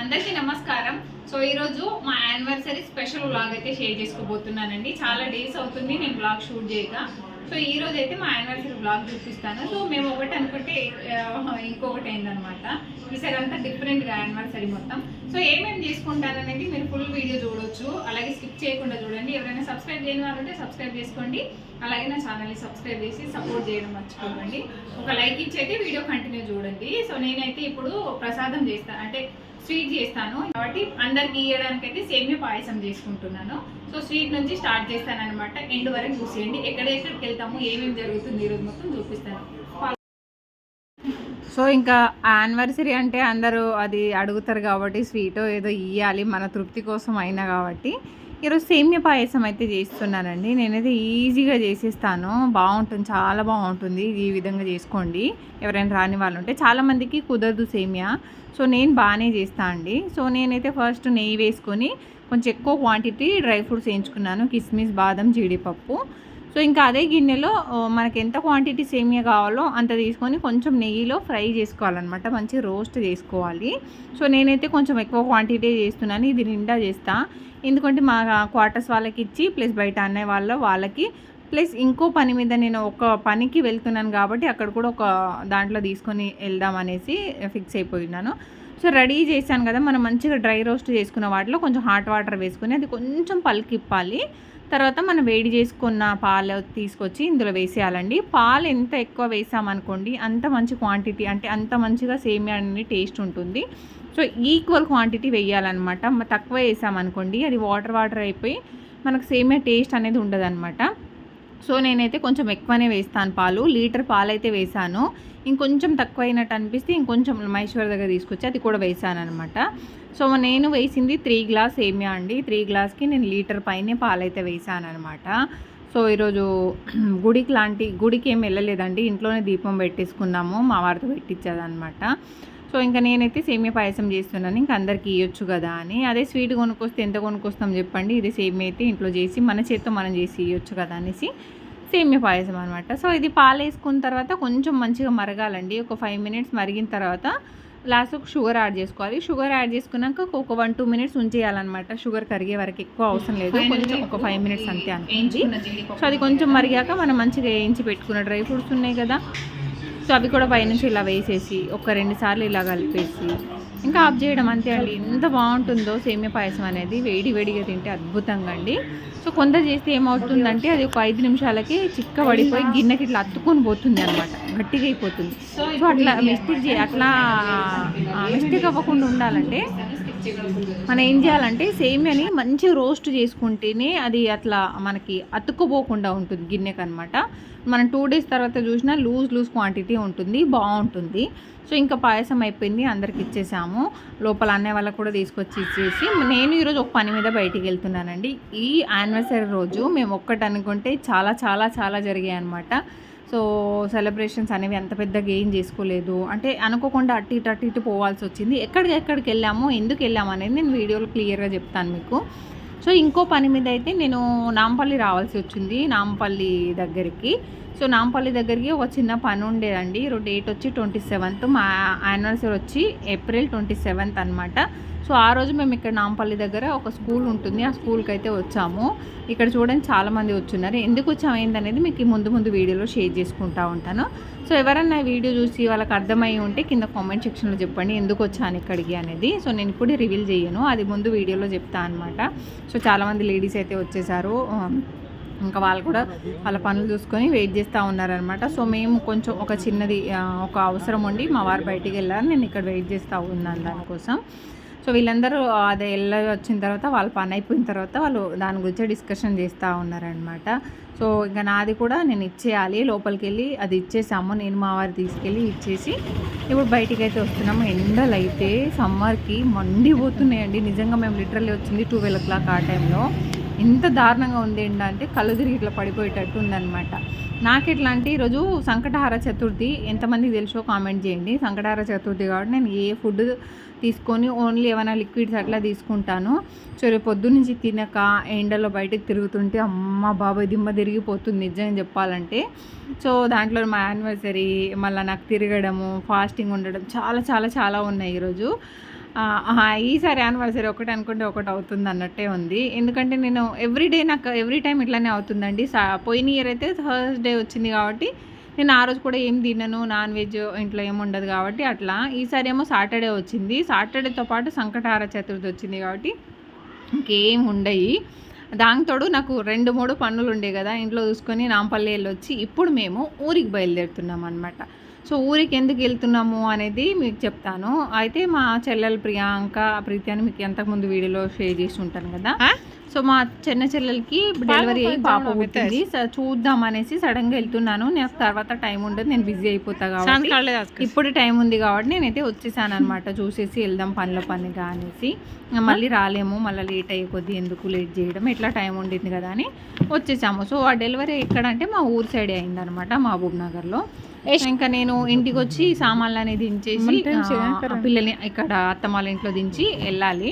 అందరికీ నమస్కారం. సో ఈరోజు మా యానివర్సరీ స్పెషల్ వ్లాగ్ అయితే షేర్ చేసుకోబోతున్నానండి. చాలా డేస్ అవుతుంది నేను వ్లాగ్ షూట్ చేయక. సో ఈ రోజు అయితే మా యానివర్సరీ బ్లాగ్ చూపిస్తాను. సో మేము ఒకటి అనుకుంటే ఇంకొకటి అయిందనమాట ఈసారి అంతా డిఫరెంట్గా యానివర్సరీ మొత్తం. సో ఏమేమి చేసుకుంటారనేది మీరు ఫుల్ వీడియో చూడొచ్చు. అలాగే స్కిప్ చేయకుండా చూడండి. ఎవరైనా సబ్స్క్రైబ్ చేయని వాళ్ళు ఉంటే సబ్స్క్రైబ్ చేసుకోండి. అలాగే నా ఛానల్ని సబ్స్క్రైబ్ చేసి సపోర్ట్ చేయడం మర్చిపోకండి. ఒక లైక్ ఇచ్చి అయితే వీడియో కంటిన్యూ చూడండి. సో నేనైతే ఇప్పుడు ప్రసాదం చేస్తాను అంటే స్వీట్ చేస్తాను. కాబట్టి అందరికి ఇవ్వడానికి అయితే సేమియా పాయసం చేసుకుంటున్నాను. సో స్వీట్ నుంచి స్టార్ట్ చేస్తాను అనమాట ఎండ్ వరకు చూసేయండి. ఎక్కడెక్కడికి వెళ్తాము ఏమేమి జరుగుతుంది ఈరోజు మొత్తం చూపిస్తాను. సో ఇంకా యానివర్సరీ అంటే అందరూ అది అడుగుతారు కాబట్టి స్వీట్ ఏదో ఇవ్వాలి మన తృప్తి కోసం అయినా కాబట్టి. ఈరోజు సేమ్య పాయసం అయితే చేస్తున్నానండి. నేనైతే ఈజీగా చేసేస్తాను. బాగుంటుంది చాలా బాగుంటుంది. ఈ విధంగా చేసుకోండి. ఎవరైనా రాని వాళ్ళు ఉంటే. చాలామందికి కుదరదు సేమియా. సో నేను బాగానే చేస్తాను అండి. సో నేనైతే ఫస్ట్ నెయ్యి వేసుకొని కొంచెం ఎక్కువ క్వాంటిటీ డ్రై ఫ్రూట్స్ వేయించుకున్నాను. కిస్మిస్ బాదం జీడిపప్పు. సో ఇంకా అదే గిన్నెలో మనకి ఎంత క్వాంటిటీ సేమియా కావాలో అంత తీసుకొని కొంచెం నెయ్యిలో ఫ్రై చేసుకోవాలన్నమాట. మంచి రోస్ట్ చేసుకోవాలి. సో నేనైతే కొంచెం ఎక్కువ క్వాంటిటీ చేస్తున్నాను. ఇది నిండా చేస్తా. ఎందుకంటే మా క్వార్టర్స్ వాళ్ళకి ఇచ్చి ప్లస్ బయట అన్నయ్య వాళ్ళ వాళ్ళకి ప్లస్ ఇంకో పని మీద నేను ఒక పనికి వెళ్తున్నాను కాబట్టి అక్కడ కూడా ఒక దాంట్లో తీసుకొని వెళ్దాం అనేసి ఫిక్స్ అయిపోయినాను. సో రెడీ చేశాను కదా మనం మంచిగా డ్రై రోస్ట్ చేసుకున్న వాటిలో కొంచెం హాట్ వాటర్ వేసుకొని అది కొంచెం పలికిప్పాలి. తర్వాత మనం వేడి చేసుకున్న పాలు తీసుకొచ్చి ఇందులో వేసేయాలండి. పాలు ఎంత ఎక్కువ వేసామనుకోండి అంత మంచి క్వాంటిటీ అంటే అంత మంచిగా సేమియా అనేది టేస్ట్ ఉంటుంది. సో ఈక్వల్ క్వాంటిటీ వేయాలన్నమాట. తక్కువ వేసామనుకోండి అది వాటర్ వాటర్ అయిపోయి మనకు సేమియా టేస్ట్ అనేది ఉండదన్నమాట. సో నేనైతే కొంచెం ఎక్కువనే వేస్తాను పాలు. లీటర్ పాలు అయితే వేసాను. ఇంకొంచెం తక్కువ అయినట్టు అనిపిస్తే ఇంకొంచెం మహేశ్వర్ దగ్గర తీసుకొచ్చి అది కూడా వేసాను అనమాట సో నేను వేసింది త్రీ గ్లాస్ సేమియా అండి. త్రీ గ్లాస్కి నేను లీటర్ పైనే పాలైతే వేసాను అనమాట సో ఈరోజు గుడికి లాంటి గుడికి ఏం వెళ్ళలేదండి. ఇంట్లోనే దీపం పెట్టేసుకున్నాము. మా వారితో పెట్టించదనమాట సో ఇంకా నేనైతే సేమియా పాయసం చేస్తున్నాను. ఇంకా అందరికీ ఇవ్వచ్చు కదా అని. అదే స్వీట్ కొనుక్కొస్తే ఎంత కొనుక్కొస్తాం చెప్పండి. ఇది సేమియా అయితే ఇంట్లో చేసి మన చేత్తో మనం చేసి ఇవ్వచ్చు కదా అనేసి సేమియా పాయసం అనమాట సో ఇది పాలు వేసుకున్న తర్వాత కొంచెం మంచిగా మరగాలండి. ఒక ఫైవ్ మినిట్స్ మరిగిన తర్వాత లాస్ట్ షుగర్ యాడ్ చేసుకోవాలి. షుగర్ యాడ్ చేసుకున్నాక ఒక వన్ టూ మినిట్స్ ఉంచేయాలన్నమాట. షుగర్ కరిగే వరకు ఎక్కువ అవసరం లేదు. కొంచెం ఒక ఫైవ్ మినిట్స్ అంతే అనుకోండి. సో అది కొంచెం మరిగాక మనం మంచిగా వేయించి పెట్టుకున్న డ్రై ఫ్రూట్స్ ఉన్నాయి కదా. సో అవి కూడా పైనుంచి ఇలా వేసేసి ఒక రెండు సార్లు ఇలా కలిపేసి ఇంకా ఆఫ్ చేయడం అంతే అండి. ఎంత బాగుంటుందో సేమియా పాయసం అనేది వేడి వేడిగా తింటే అద్భుతంగా అండి. సో కొందరు చేస్తే ఏమవుతుందంటే అది ఒక ఐదు నిమిషాలకి చిక్క పడిపోయి గిన్నెకి ఇట్లా అత్తుకొని పోతుంది అనమాట గట్టిగా అయిపోతుంది. సో అట్లా మిస్టేక్ చే అట్లా మిస్టేక్ అవ్వకుండా ఉండాలంటే మనం ఏం చేయాలంటే సేమియాని మంచి రోస్ట్ చేసుకుంటేనే అది అట్లా మనకి అతుక్కుపోకుండా ఉంటుంది గిన్నెకి అనమాట మనం టూ డేస్ తర్వాత చూసినా లూజ్ లూజ్ క్వాంటిటీ ఉంటుంది బాగుంటుంది. సో ఇంకా పాయసం అయిపోయింది అందరికి ఇచ్చేసాము. లోపల అన్నయ్య వాళ్ళకు కూడా తీసుకొచ్చి ఇచ్చేసి నేను ఈరోజు ఒక పని మీద బయటికి వెళ్తున్నానండి. ఈ యానివర్సరీ రోజు మేము ఒక్కటి అనుకుంటే చాలా చాలా చాలా జరిగాయి అనమాట సో సెలబ్రేషన్స్ అనేవి అంత పెద్దగా ఏం చేసుకోలేదు. అంటే అనుకోకుండా అటు ఇటు అటు ఇటు పోవాల్సి వచ్చింది. ఎక్కడికి ఎక్కడికి వెళ్ళాము ఎందుకు వెళ్ళాము అనేది నేను వీడియోలో క్లియర్గా చెప్తాను మీకు. సో ఇంకో పని మీద అయితే నేను నాంపల్లి రావాల్సి వచ్చింది నాంపల్లి దగ్గరికి. సో నాంపల్లి దగ్గరికి ఒక చిన్న పని ఉండేదండి. ఈరోజు డేట్ వచ్చి ట్వంటీ సెవెంత్. మా యానివర్సరీ వచ్చి ఏప్రిల్ ట్వంటీ సెవెంత్ అనమాట సో ఆ రోజు మేము ఇక్కడ నాంపల్లి దగ్గర ఒక స్కూల్ ఉంటుంది. ఆ స్కూల్కి అయితే వచ్చాము. ఇక్కడ చూడండి చాలామంది వచ్చున్నారు. ఎందుకు వచ్చామైందనేది మీకు ముందు ముందు వీడియోలో షేర్ చేసుకుంటూ ఉంటాను. సో ఎవరన్నా వీడియో చూసి వాళ్ళకి అర్థమై ఉంటే కింద కామెంట్ సెక్షన్లో చెప్పండి ఎందుకు వచ్చాను ఇక్కడికి అనేది. సో నేను ఇప్పుడు రివీల్ చేయను. అది ముందు వీడియోలో చెప్తా అనమాట సో చాలామంది లేడీస్ అయితే వచ్చేసారు. ఇంకా వాళ్ళు కూడా వాళ్ళ పనులు చూసుకొని వెయిట్ చేస్తూ ఉన్నారనమాట సో మేము కొంచెం ఒక చిన్నది ఒక అవసరం ఉండి మా వారు బయటికి వెళ్ళారు నేను ఇక్కడ వెయిట్ చేస్తూ ఉన్నాను దానికోసం. సో వీళ్ళందరూ అదే వెళ్ళి వచ్చిన తర్వాత వాళ్ళ పని అయిపోయిన తర్వాత వాళ్ళు దాని గురించి డిస్కషన్ చేస్తూ ఉన్నారనమాట సో ఇంకా నాది కూడా నేను ఇచ్చేయాలి లోపలికి వెళ్ళి అది ఇచ్చేసాము నేను మా వారు తీసుకెళ్ళి ఇచ్చేసి ఇప్పుడు బయటికి అయితే వస్తున్నాము. ఎండలు అయితే సమ్మర్కి మండిపోతున్నాయండి. నిజంగా మేము లిటరల్లీ వచ్చింది ట్వెల్వ్ ఓ క్లాక్ ఆ టైంలో. ఎంత దారుణంగా ఉంది ఎండ అంటే కళ్ళు తిరిగి ఇట్లా పడిపోయేటట్టు ఉందన్నమాట. నాకు ఎట్లా అంటే ఈరోజు సంకటహార చతుర్థి ఎంతమందికి తెలుసో కామెంట్ చేయండి. సంకటహార చతుర్థి కాబట్టి నేను ఏ ఫుడ్ తీసుకొని ఓన్లీ ఏమైనా లిక్విడ్స్ అట్లా తీసుకుంటాను. సో రేపు పొద్దు నుంచి తినక ఎండలో బయటకు తిరుగుతుంటే అమ్మ బాబాయ్ దిమ్మ తిరిగిపోతుంది నిజంగా చెప్పాలంటే. సో దాంట్లో మా యానివర్సరీ మళ్ళీ నాకు తిరగడము ఫాస్టింగ్ ఉండడం చాలా చాలా చాలా ఉన్నాయి ఈరోజు. ఈసారి యానివర్సరీ ఒకటి అనుకుంటే ఒకటి అవుతుంది అన్నట్టే ఉంది. ఎందుకంటే నేను ఎవ్రీడే నాకు ఎవ్రీ టైం ఇట్లానే అవుతుందండి. సా- పోయిన ఇయర్ అయితే థర్స్డే వచ్చింది కాబట్టి నేను ఆ రోజు కూడా ఏం తినను నాన్ వెజ్ ఇంట్లో ఏమి ఉండదు కాబట్టి అట్లా. ఈసారి ఏమో సాటర్డే వచ్చింది. సాటర్డేతో పాటు సంకటహార చతుర్థి వచ్చింది కాబట్టి ఇంకేం ఉండయి. దానితోడు నాకు రెండు మూడు పనులు ఉండే కదా. ఇంట్లో చూసుకొని నాంపల్లి వెళ్ళొచ్చి ఇప్పుడు మేము ఊరికి బయలుదేరుతున్నాం అనమాట సో ఊరికి ఎందుకు వెళ్తున్నాము అనేది మీకు చెప్తాను. అయితే మా చెల్లెలు ప్రియాంక ప్రీతి అని మీకు ఎంతకుముందు వీడియోలో షేర్ చేసి ఉంటాను కదా. సో మా చిన్న చెల్లెలకి డెలివరీ అయ్యి పాప పుట్టింది. చూద్దాం అనేసి సడన్గా వెళ్తున్నాను. నాకు తర్వాత టైం ఉండదు. నేను బిజీ అయిపోతా కాబట్టి ఇప్పుడు టైం ఉంది కాబట్టి నేనైతే వచ్చేసాను అనమాట చూసేసి వెళ్దాం పనిలో పనిగా అనేసి మళ్ళీ రాలేము. మళ్ళీ లేట్ అయ్యే కొద్దీ ఎందుకు లేట్ చేయడం? ఎట్లా టైం ఉండింది కదా అని వచ్చేసాము. సో ఆ డెలివరీ ఎక్కడ అంటే మా ఊరు సైడ్ అయిందనమాట మహబూబ్ నగర్లో ఇంకా నేను ఇంటికి వచ్చి సామాన్లు అనేది దించేసి పిల్లల్ని ఇక్కడ అత్తమాల ఇంట్లో దించి వెళ్ళాలి.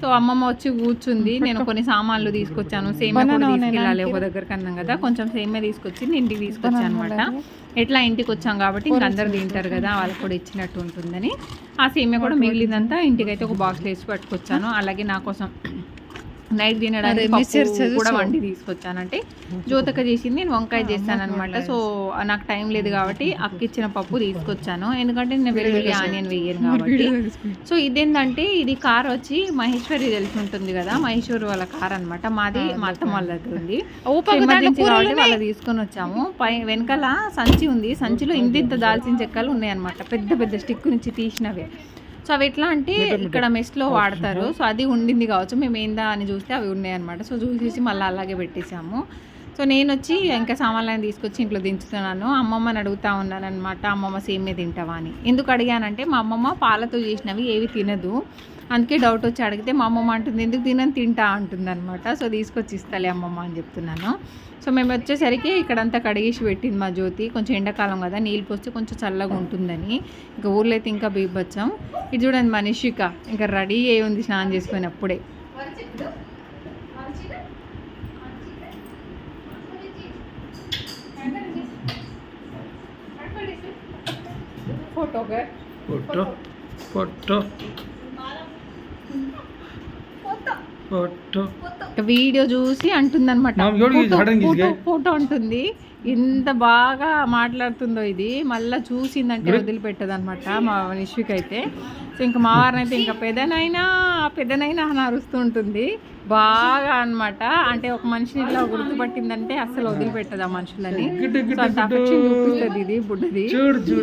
సో అమ్మమ్మ వచ్చి కూర్చుంది. నేను కొన్ని సామాన్లు తీసుకొచ్చాను. సేమే కూడా తీసుకెళ్ళాలి ఒక దగ్గరికి అన్నాం కదా. కొంచెం సేమే తీసుకొచ్చి ఇంటికి తీసుకొచ్చాను అనమాట ఎట్లా ఇంటికి వచ్చాం కాబట్టి ఇంక అందరు తింటారు కదా వాళ్ళకి కూడా ఇచ్చినట్టు ఉంటుందని. ఆ సేమే కూడా మిగిలిందంతా ఇంటికి అయితే ఒక బాక్స్ వేసి పట్టుకొచ్చాను. అలాగే నా కోసం నైట్ తినడానికి కూడా వండి తీసుకొచ్చానంటే జ్యోతక చేసింది నేను వంకాయ చేస్తాను అనమాట సో నాకు టైం లేదు కాబట్టి అక్క ఇచ్చిన పప్పు తీసుకొచ్చాను. ఎందుకంటే నేను వెల్లుల్లి ఆనియన్ వేయను కాబట్టి. సో ఇదేంటంటే ఇది కార్ వచ్చి మహేశ్వరి తెలిసి ఉంటుంది కదా మహేశ్వరి వాళ్ళ కార్ అన్నమాట. మాది మా అత్తమ్మ వాళ్ళ దగ్గర ఉంది. ఎమర్జెన్సీ కాబట్టి వాళ్ళ తీసుకొని వచ్చాము. పై వెనకాల సంచి ఉంది. సంచిలో ఇంత ఇంత దాల్చిన చెక్కలు ఉన్నాయి అనమాట పెద్ద పెద్ద స్టిక్ నుంచి తీసినవే. సో అవి ఎట్లా అంటే ఇక్కడ మెస్లో వాడతారు. సో అది ఉండింది కావచ్చు. మేము ఏందా అని చూస్తే అవి ఉన్నాయి అనమాట సో చూసేసి మళ్ళీ అలాగే పెట్టేసాము సో నేను వచ్చి ఇంకా సామాన్లను తీసుకొచ్చి ఇంట్లో దించుతున్నాను. అమ్మమ్మని అడుగుతా ఉన్నాను అనమాట అమ్మమ్మ సేమే తింటావా అని. ఎందుకు అడిగానంటే మా అమ్మమ్మ పాలతో చేసినవి ఏవి తినదు. అందుకే డౌట్ వచ్చి అడిగితే మా అమ్మమ్మ అంటుంది ఎందుకు తినని తింటా? అంటుంది అనమాట సో తీసుకొచ్చి ఇస్తాలే అమ్మమ్మ అని చెప్తున్నాను. సో మేము వచ్చేసరికి ఇక్కడంతా కడిగేసి పెట్టింది మా జ్యోతి. కొంచెం ఎండాకాలం కదా నీళ్ళు పోస్తే కొంచెం చల్లగా ఉంటుందని. ఇంకా ఊర్లో అయితే ఇంకా బీబొచ్చాం ఇది చూడండి మనిషిక. ఇంకా రెడీ అయి ఉంది స్నానం చేసుకొని అప్పుడే photo photo. Photo photo. Video చూసి అంటుందన్నమాట. ఫోటో, అంటుంది. ఎంత బాగా మాట్లాడుతుందో ఇది. మళ్ళీ చూసిందంటే వదిలిపెట్టదు అనమాట మా నిష్విక్ అయితే. సో ఇంకా మా వారిని అయితే ఇంకా పెదనైనా పెదనైనా అని అరుస్తూ ఉంటుంది. బాగా అన్నమాట. అంటే ఒక మనిషిని ఇట్లా గుర్తుపట్టిందంటే అసలు వదిలిపెట్టదు ఆ మనుషులని. సో అంత affection చూపిస్తుంది ఇది బుడ్డది.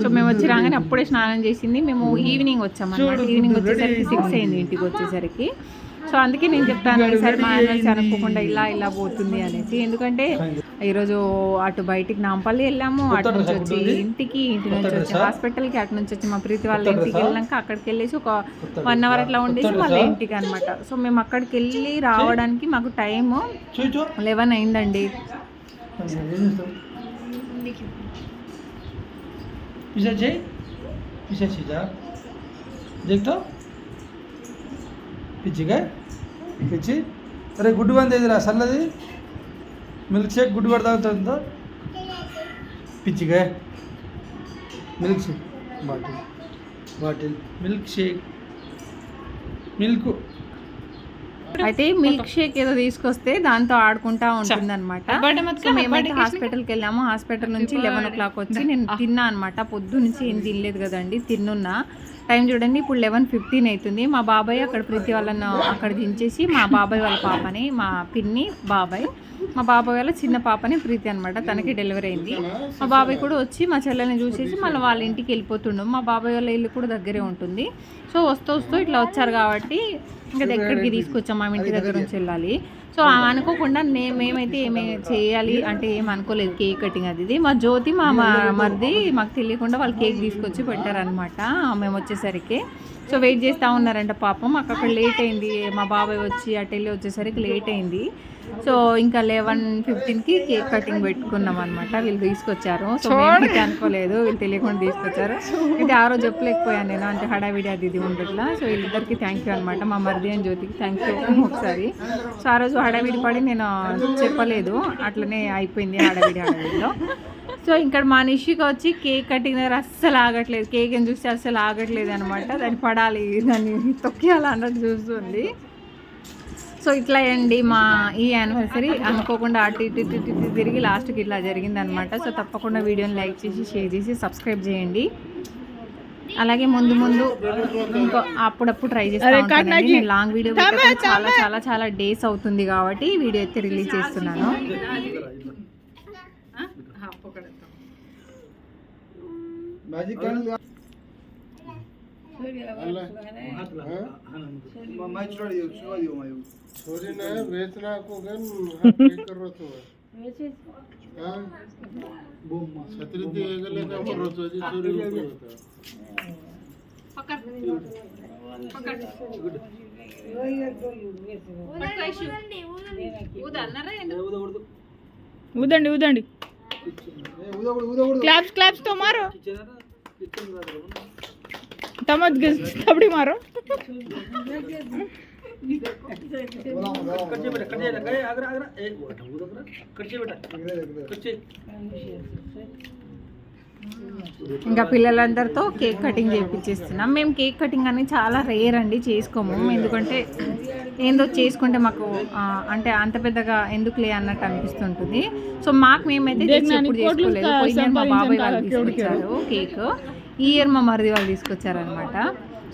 సో మేము వచ్చి రాగానే అప్పుడే స్నానం చేసింది. మేము ఈవినింగ్ వచ్చాం అనమాట ఈవినింగ్ వచ్చేసరికి సిక్స్ అయింది ఇంటికి వచ్చేసరికి. సో అందుకే నేను చెప్తాను ఈసారి మా యానివర్సరీ అనుకోకుండా ఇలా ఇలా పోతుంది అనేసి ఎందుకంటే ఈరోజు అటు బయటికి నాంపల్లి వెళ్ళాము అటు నుంచి వచ్చి ఇంటికి ఇంటి నుంచి వచ్చి హాస్పిటల్కి అటు నుంచి వచ్చి మా ప్రీతి వాళ్ళ ఇంటికి వెళ్ళాక అక్కడికి వెళ్ళేసి ఒక వన్ అవర్ అట్లా ఉండేసి మళ్ళీ ఇంటికి అనమాట సో మేము అక్కడికి వెళ్ళి రావడానికి మాకు టైము చూచు లెవెన్ అయిందండి पिछा छै पिछा छिजा देख तो పిచ్చి గా పిచ్చి? అరే గుడ్డు బంద్ ఏదిరా? సల్లది మిల్క్ షేక్ గుడ్డు కూడా తాగుతుందో పిచ్చిగా? Milk shake bottle. Bottle. Milk shake. Milk. అయితే మిల్క్ షేక్ ఏదో తీసుకొస్తే దాంతో ఆడుకుంటా ఉంటుంది అనమాట సో మేమైతే హాస్పిటల్కి వెళ్ళాము. హాస్పిటల్ నుంచి లెవెన్ ఓ క్లాక్ వచ్చి నేను తిన్నా అనమాట పొద్దు నుంచి ఏం తినలేదు కదండి. తిన్నున్నా. టైం చూడండి ఇప్పుడు లెవెన్ ఫిఫ్టీన్ అవుతుంది. మా బాబాయ్ అక్కడ ప్రతి వాళ్ళను అక్కడ దించేసి మా బాబాయ్ వాళ్ళ పాపని మా పిన్ని బాబాయ్ మా బాబాయ్ వాళ్ళ చిన్న పాపని ప్రీతి అనమాట తనకి డెలివరీ అయింది. మా బాబాయ్ కూడా వచ్చి మా చెల్లెల్ని చూసేసి మళ్ళీ వాళ్ళ ఇంటికి వెళ్ళిపోతుండు. మా బాబాయ్ వాళ్ళ ఇల్లు కూడా దగ్గరే ఉంటుంది. సో వస్తూ వస్తూ ఇట్లా వచ్చారు కాబట్టి ఇంకా దగ్గరికి తీసుకొచ్చాం. మా ఇంటి దగ్గర నుంచి వెళ్ళాలి. సో అనుకోకుండా మేమేమైతే మేమైతే చేయాలి అంటే ఏం అనుకోలేదు. కేక్ కటింగ్ అది ఇది. మా జ్యోతి మా మా- మరిది మాకు తెలియకుండా వాళ్ళు కేక్ తీసుకొచ్చి పెట్టారనమాట మేము వచ్చేసరికి. సో వెయిట్ చేస్తూ ఉన్నారంట పాపం. మాకు అక్కడ లేట్ అయింది. మా బాబాయ్ వచ్చి అటు వెళ్ళి వచ్చేసరికి లేట్ అయింది. సో ఇంకా లెవెన్ ఫిఫ్టీన్కి కేక్ కటింగ్ పెట్టుకున్నాం అనమాట వీళ్ళు తీసుకొచ్చారు. సో మేమైతే అనుకోలేదు. వీళ్ళు తెలియకుండా తీసుకొచ్చారు. ఇది ఆ రోజు చెప్పలేకపోయాను నేను. అంటే హడావిడి అది ఇది ఉండట్లా. సో వీళ్ళిద్దరికి థ్యాంక్ యూ అనమాట మా మరిది అని జ్యోతికి థ్యాంక్ యూ ఒకసారి. సో ఆ రోజు హడావిడి పడి నేను చెప్పలేదు. అట్లనే అయిపోయింది హడావిడి హడావిడిలో. సో ఇక్కడ మా నిషికి వచ్చి కేక్ కటింగ్ దగ్గర అస్సలు ఆగట్లేదు. కేక్ అని చూస్తే అస్సలు ఆగట్లేదు అనమాట దాన్ని పడాలి. దాన్ని తొక్కేయాలి అన్నట్టు చూస్తుంది. సో ఇట్లా అండి మా ఈ యానివర్సరీ అనుకోకుండా అటు ఇటు ఇటు తిరిగి లాస్ట్కి ఇట్లా జరిగింది అనమాట సో తప్పకుండా వీడియోని లైక్ చేసి షేర్ చేసి సబ్స్క్రైబ్ చేయండి. అలాగే ముందు ముందు ఇంకో అప్పుడప్పుడు ట్రై చేస్తాను నేను లాంగ్ వీడియో చాలా చాలా చాలా డేస్ అవుతుంది కాబట్టి వీడియో అయితే రిలీజ్ చేస్తున్నాను. మ్యాజిక్ छोरी ने बेचना को गन हाथ पे कर रहा तो हाँ छतरी ते गले का कर रहा तो जी चोरी होता ఊదండి ఊదండి క్లాప్స్ క్లాప్స్ తో మారో తమద్ కబడ్డీ మారో? ఇంకా పిల్లలందరితో కేక్ కటింగ్ చేయించేస్తున్నాం మేము కేక్ కటింగ్ అనేది చాలా రేర్ అండి చేసుకోము. ఎందుకంటే ఏందో చేసుకుంటే మాకు అంటే అంత పెద్దగా ఎందుకు లే అన్నట్టు అనిపిస్తుంటుంది. సో మాకు మేమైతే చేసి చేసుకోలేదు. పోయిన మా బాబాయ్ వాళ్ళు తీసుకొచ్చారు కేక్. ఈ ఇయర్ మా మరిది వాళ్ళు తీసుకొచ్చారనమాట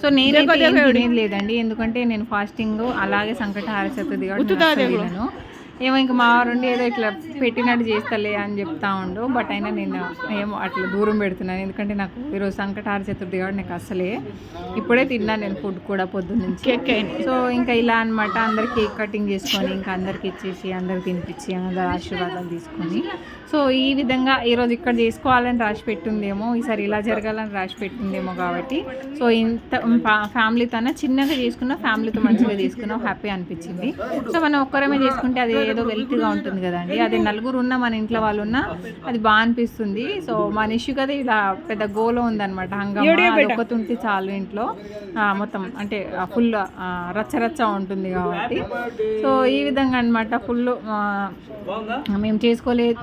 సో నేనైతే ఏం తినేది లేదండి. ఎందుకంటే నేను ఫాస్టింగ్ అలాగే సంకటహార చతుర్థి కాబట్టి. ఏమో ఇంకా మా వారుండి ఏదో ఇట్లా పెట్టినట్టు చేస్తలే అని చెప్తా ఉండు. బట్ అయినా నేను ఏమో అట్లా దూరం పెడుతున్నాను. ఎందుకంటే నాకు ఈరోజు సంకటహార చతుర్థి కాబట్టి నాకు అసలే ఇప్పుడే తిన్నాను నేను ఫుడ్ కూడా పొద్దున్న నుంచి సో ఇంకా ఇలా అన్నమాట. అందరు కేక్ కటింగ్ చేసుకొని ఇంకా అందరికి ఇచ్చేసి అందరికి తినిపించి అందరు ఆశీర్వాదాలు తీసుకొని. సో ఈ విధంగా ఈరోజు ఇక్కడ చేసుకోవాలని రాసి పెట్టిందేమో ఈసారి ఇలా జరగాలని రాసి పెట్టిందేమో కాబట్టి. సో ఇంత ఫ్యామిలీతో చిన్నగా చేసుకున్నా ఫ్యామిలీతో మంచిగా చేసుకున్నాం హ్యాపీ అనిపించింది. సో మనం ఒక్కరమే చేసుకుంటే అది ఏదో వెల్త్గా ఉంటుంది కదండి. అది నలుగురు ఉన్న మన ఇంట్లో వాళ్ళు ఉన్నా అది బాగా అనిపిస్తుంది. సో మన ఇష్యూ కదా ఇలా పెద్ద గోలో ఉందన్నమాట. హంగమా అది ఒక్కటి ఉంటే చాలు ఇంట్లో. ఆ, మొత్తం అంటే ఫుల్ రచ్చ రచ్చ ఉంటుంది కాబట్టి. సో ఈ విధంగా అనమాట ఫుల్ మేము చేసుకోలేదు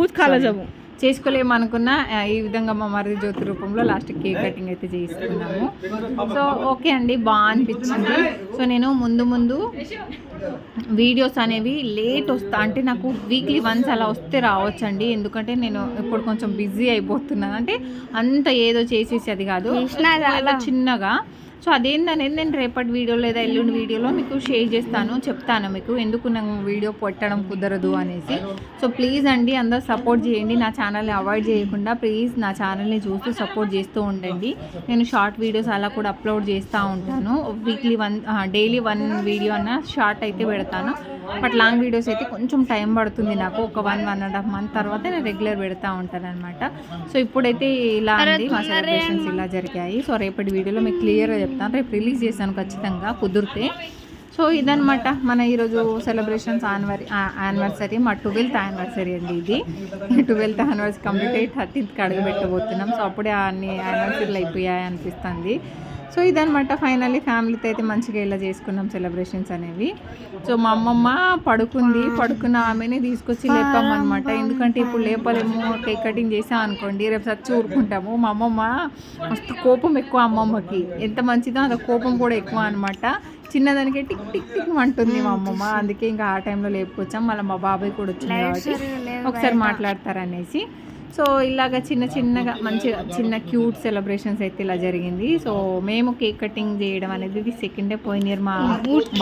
ఊత్ జబు చేసుకోలేము అనుకున్న ఆ, ఈ విధంగా మా మరిది జ్యోతి రూపంలో లాస్ట్ కేక్ కటింగ్ అయితే చేసుకున్నాము సో ఓకే అండి బాగా అనిపించింది. సో నేను ముందు ముందు వీడియోస్ అనేవి లేట్ వస్తా అంటే నాకు వీక్లీ వన్స్ అలా వస్తే రావచ్చండి. ఎందుకంటే నేను ఇప్పుడు కొంచెం బిజీ అయిపోతున్నాను. అంటే అంత ఏదో చేసేసి అది కాదు చిన్నగా సో అదేందనేది నేను రేపటి వీడియో లేదా ఎల్లుండి వీడియోలో మీకు షేర్ చేస్తాను చెప్తాను మీకు ఎందుకు నాకు వీడియో పెట్టడం కుదరదు అనేసి. సో ప్లీజ్ అండి అందరు సపోర్ట్ చేయండి నా ఛానల్ని అవాయిడ్ చేయకుండా ప్లీజ్ నా ఛానల్ని చూస్తూ సపోర్ట్ చేస్తూ ఉండండి. నేను షార్ట్ వీడియోస్ అలా కూడా అప్లోడ్ చేస్తూ ఉంటాను. Weekly one daily one video అన్న షార్ట్ అయితే పెడతాను. బట్ లాంగ్ వీడియోస్ అయితే కొంచెం టైం పడుతుంది నాకు. ఒక one one and half month తర్వాత నేను రెగ్యులర్ పెడతా ఉంటాను అనమాట సో ఇప్పుడైతే ఇలా ఉంది. మా సెలబ్రేషన్స్ ఇలా జరిగాయి. సో రేపటి వీడియోలో మీకు క్లియర్గా చెప్తాను. రేపు రిలీజ్ చేస్తాను ఖచ్చితంగా కుదిరితే. సో ఇదనమాట మన ఈరోజు సెలబ్రేషన్స్ యానివరీ యానివర్సరీ మా ట్వెల్త్ యానివర్సరీ అండి ఇది. ట్వెల్త్ యానివర్సరీ కంప్లీట్ అయ్యి థర్టీన్త్కి అడుగు పెట్టబోతున్నాం. సో అప్పుడే అన్ని యానివర్సరీలు అయిపోయాయి అనిపిస్తుంది. సో ఇదనమాట ఫైనల్లీ ఫ్యామిలీతో అయితే మంచిగా ఇలా చేసుకున్నాం సెలబ్రేషన్స్ అనేవి. సో మా అమ్మమ్మ పడుకుంది పడుకున్న ఆమెని తీసుకొచ్చి లేపామన్నమాట. ఎందుకంటే ఇప్పుడు లేపలేము కేక్ కటింగ్ చేసాం అనుకోండి రేపు సచ్చి ఊరుకుంటాము. మా అమ్మమ్మ మస్తు కోపం ఎక్కువ అమ్మమ్మకి. ఎంత మంచిదో అంత కోపం కూడా ఎక్కువ అనమాట చిన్నదానికి టిక్ టిక్ టిక్ అంటుంది మా అమ్మమ్మ. అందుకే ఇంకా ఆ టైంలో లేపుకొచ్చాం. మళ్ళీ మా బాబాయ్ కూడా వచ్చింది కాబట్టి ఒకసారి మాట్లాడతారనేసి. సో ఇలాగ చిన్న చిన్నగా మంచిగా చిన్న క్యూట్ సెలబ్రేషన్స్ అయితే ఇలా జరిగింది. సో మేము కేక్ కటింగ్ చేయడం అనేది ఇది సెకండ్ డే పోయిన ఇయర్ మా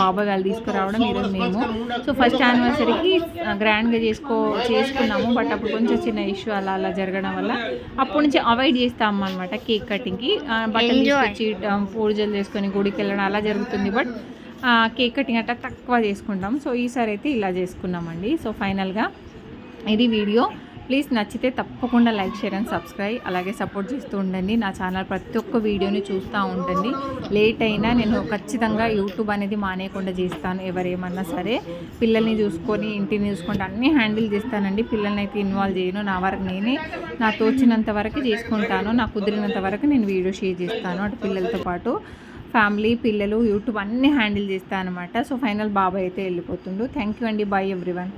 బాబాయ్ వాళ్ళు తీసుకురావడం ఈరోజు మేము. సో ఫస్ట్ యానివర్సరీకి గ్రాండ్గా చేసుకో చేసుకున్నాము. బట్ అప్పుడు కొంచెం చిన్న ఇష్యూ అలా అలా జరగడం వల్ల అప్పటి నుంచి అవాయిడ్ చేస్తాం అనమాట కేక్ కటింగ్కి. బట్టలు తీసుకొచ్చి పూజలు చేసుకొని గుడికి వెళ్ళడం అలా జరుగుతుంది. బట్ కేక్ కటింగ్ అట్లా తక్కువ చేసుకుంటాం. సో ఈసారి అయితే ఇలా చేసుకున్నామండి. సో ఫైనల్గా ఇది వీడియో. ప్లీజ్ నచ్చితే తప్పకుండా లైక్ షేర్ అండ్ సబ్స్క్రైబ్. అలాగే సపోర్ట్ చేస్తూ ఉండండి. నా ఛానల్ ప్రతి ఒక్క వీడియోని చూస్తూ ఉండండి. లేట్ అయినా నేను ఖచ్చితంగా యూట్యూబ్ అనేది మానేయకుండా చేస్తాను ఎవరేమన్నా సరే. పిల్లల్ని చూసుకొని ఇంటిని చూసుకుంటే అన్నీ హ్యాండిల్ చేస్తానండి. పిల్లల్ని అయితే ఇన్వాల్వ్ చేయను. నా వరకు నేనే నా తోచినంత వరకు చేసుకుంటాను. నాకు కుదిరినంత వరకు నేను వీడియో షేర్ చేస్తాను. అటు పిల్లలతో పాటు ఫ్యామిలీ పిల్లలు యూట్యూబ్ అన్నీ హ్యాండిల్ చేస్తాను అనమాట సో ఫైనల్ బాబాయ్ అయితే వెళ్ళిపోతుండు. థ్యాంక్ యూ అండి. Bye everyone.